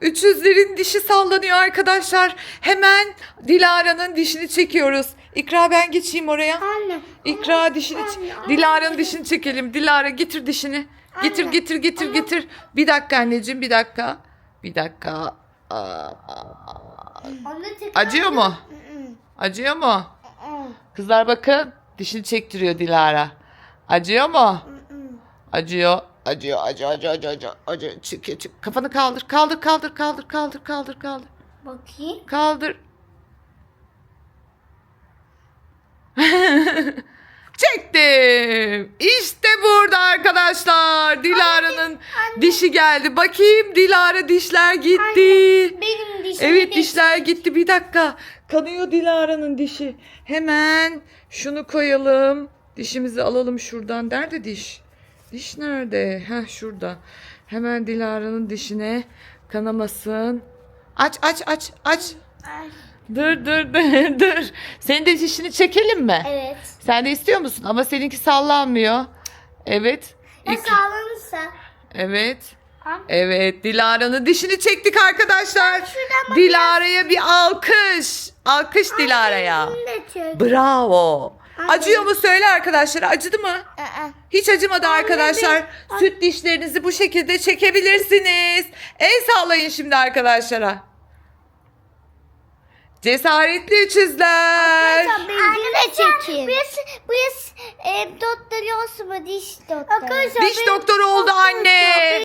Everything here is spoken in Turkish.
Üçüzlerin dişi sallanıyor arkadaşlar. Hemen Dilara'nın dişini çekiyoruz. İkra ben geçeyim oraya. Anne. İkra dişini ç- Anne, anne. Dilara'nın dişini çekelim. Dilara getir dişini. Getir Anne, getir getir getir. Bir dakika anneciğim bir dakika. Bir dakika. Aa, Anne Acıyor mu? Acıyor mu? Kızlar bakın. Dişini çektiriyor Dilara. Acıyor mu? Acıyor. Acıyor, acıyor, acıyor, acıyor, acıyor, acıyor. Çık, çık. Kafanı kaldır, kaldır, kaldır, kaldır, kaldır, kaldır, kaldır. Bakayım. Kaldır. Çektim. İşte burada arkadaşlar. Dilara'nın dişi geldi. Bakayım Dilara dişler gitti. Benim dişim Evet dişler gitti. Bir dakika. Kanıyor Dilara'nın dişi. Hemen şunu koyalım. Dişimizi alalım şuradan. Nerede diş? Diş nerede? Heh şurada. Hemen Dilara'nın dişine kanamasın. Aç aç aç aç. Ay, Dur dur dur dur. Senin de dişini çekelim mi? Evet. Sen de istiyor musun? Ama seninki sallanmıyor. Evet. Ya İki- sağlanırsa. Evet. Ha? Evet Dilara'nın dişini çektik arkadaşlar. Dilara'ya bir alkış. Alkış Dilara'ya. Bravo. Acıyor mu söyle arkadaşlar acıdı mı? Aa. Hiç acımadı arkadaşlar. Süt dişlerinizi bu şekilde çekebilirsiniz. El sallayın şimdi arkadaşlara. Cesaretli üçüzler. Arkadaşlar benimkini de çekeyim. Biz, biz e, doktor olsun mu diş doktoru? Diş doktoru oldu anne.